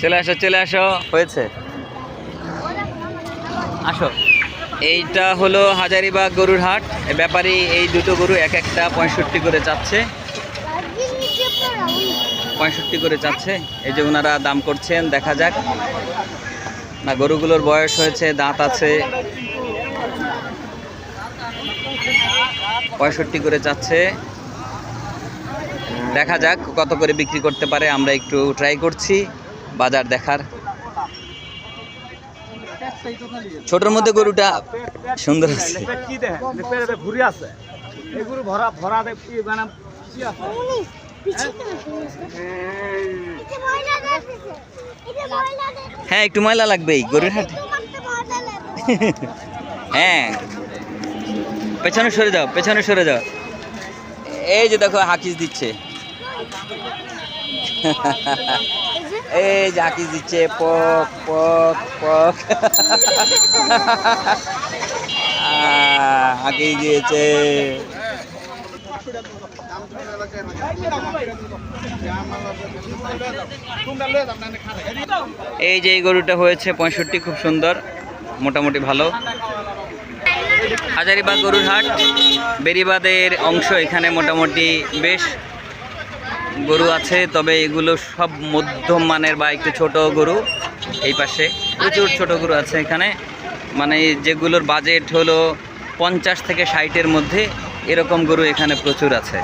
চলে আসো চলে আসো। হয়েছে। আসো। এইটা হলো হাজারিবাগ গরুর হাট। এ ব্যাপারী এই দুটো গরু এক একটা পঁয়ষট্টি করে চাচ্ছে পঁয়ষট্টি করে চাচ্ছে এই যে ওনারা দাম করছেন দেখা যাক। না গরুগুলোর বয়স হয়েছে দাঁত আছে। পঁয়ষট্টি করে চাচ্ছে দেখা যাক কত করে বিক্রি করতে পারে আমরা একটু ট্রাই করছি। বাজার দেখার। ছোটর মধ্যে গরুটা সুন্দর আছে। কি দেখেন? পেটে ঘুরে আছে। এগুলো ভরা ভরা মানে হ্যাঁ? একটু ময়লা লাগবেই গরুর হাটে হ্যাঁ। পেছনে সরে যাও পেছনে সরে যাও। এই যে দেখো হাকিস দিচ্ছে। এই হাকিস দিচ্ছে, পক পক পক। দিয়েছে এই যে এই গরুটা হয়েছে পঁয়ষট্টি, খুব সুন্দর, মোটামুটি ভালো। হাজারিবাগ গরুর হাট, বেরিবাদের অংশ এখানে মোটামুটি বেশ গরু আছে তবে এগুলো সব মধ্যম মানের বা একটু ছোট গরু এই পাশে। প্রচুর ছোট গরু আছে এখানে। মানে যেগুলোর বাজেট হলো পঞ্চাশ থেকে ষাটের মধ্যে এরকম গরু এখানে প্রচুর আছে।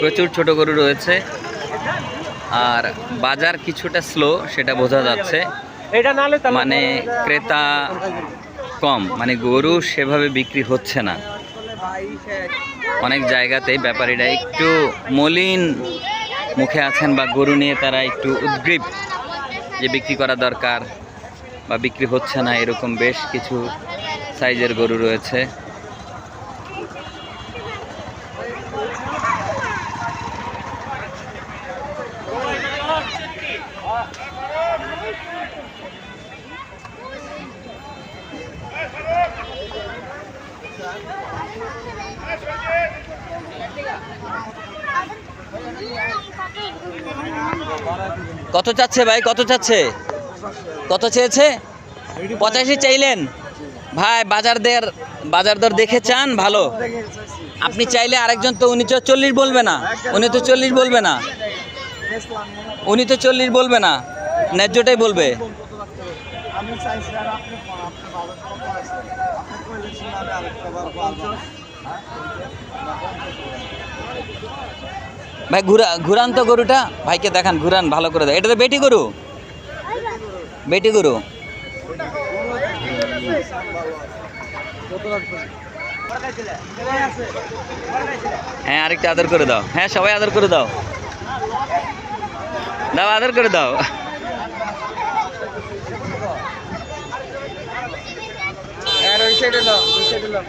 প্রচুর ছোট গরু রয়েছে। আর বাজার কিছুটা স্লো সেটা বোঝা যাচ্ছে। মানে ক্রেতা কম মানে গরু সেভাবে বিক্রি হচ্ছে না। অনেক জায়গাতেই ব্যাপারীরা একটু মলিন মুখে আছেন বা গরু নিয়ে তারা একটু উদ্গ্রীব যে বিক্রি করা দরকার বা বিক্রি হচ্ছে না এরকম বেশ কিছু সাইজের গরু রয়েছে। কত চাচ্ছে ভাই? কত চাচ্ছে? কত চেয়েছে? পঁচাশি চাইলেন। ভাই বাজার দের বাজার দর দেখে চান, ভালো। আপনি চাইলে আরেকজন তো উনি চল্লিশ বলবে না। উনি তো চল্লিশ বলবে না। উনি তো চল্লিশ বলবে না ন্যায্যটাই বলবে। ভাই ঘুরা ঘুরান তো গরুটা। ভাইকে দেখান ঘুরান ভালো করে দেয় এটা তো বেটি গরু? বেটি গরু? হ্যাঁ আরেকটা আদর করে দাও। হ্যাঁ সবাই আদর করে দাও। দাও আদর করে দাও। আর ওই সাইডে দাও ওই সাইডে দাও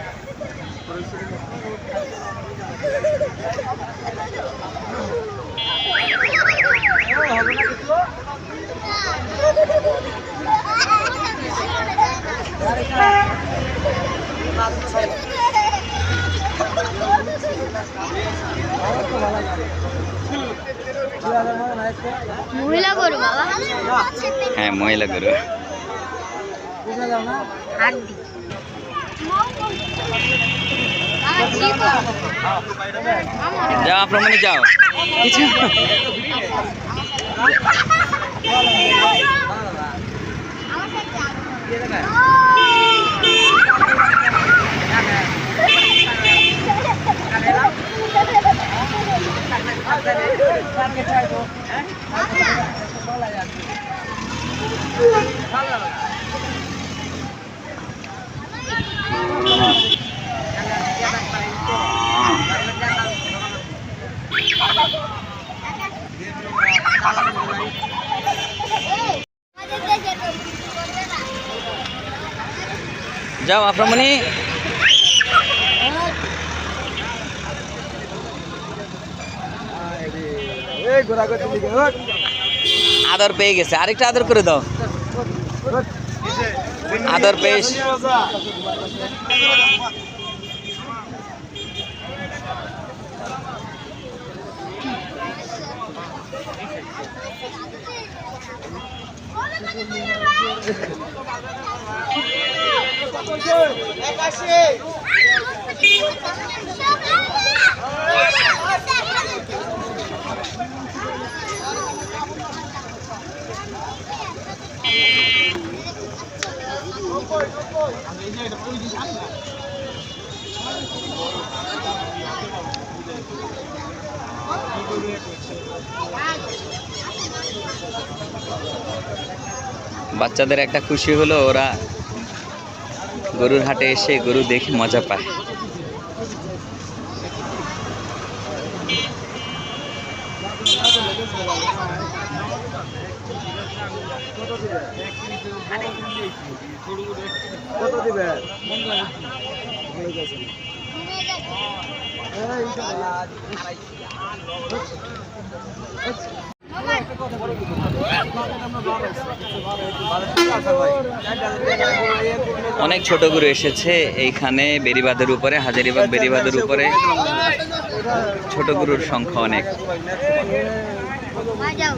মহিলা গরু বাবা। হ্যাঁ মহিলা গরু? যাও আপনার মনে যাও। কিছু যাও আপনার মনে এই ঘোরা করতে দিকে ওঠ আদর পেয়ে গেছে। আরেকটা আদর করে দাও। আদর পেশ বাচ্চাদের একটা খুশি হলো ওরা গরুর হাটে এসে গরু দেখে মজা পায়। কত দিবে অনেক ছোট গুরু এসেছে এইখানে বেরিবাদের উপরে, হাজারিবাগ বেরিবাদের উপরে। ছোট গুরুর সংখ্যা অনেক। যাও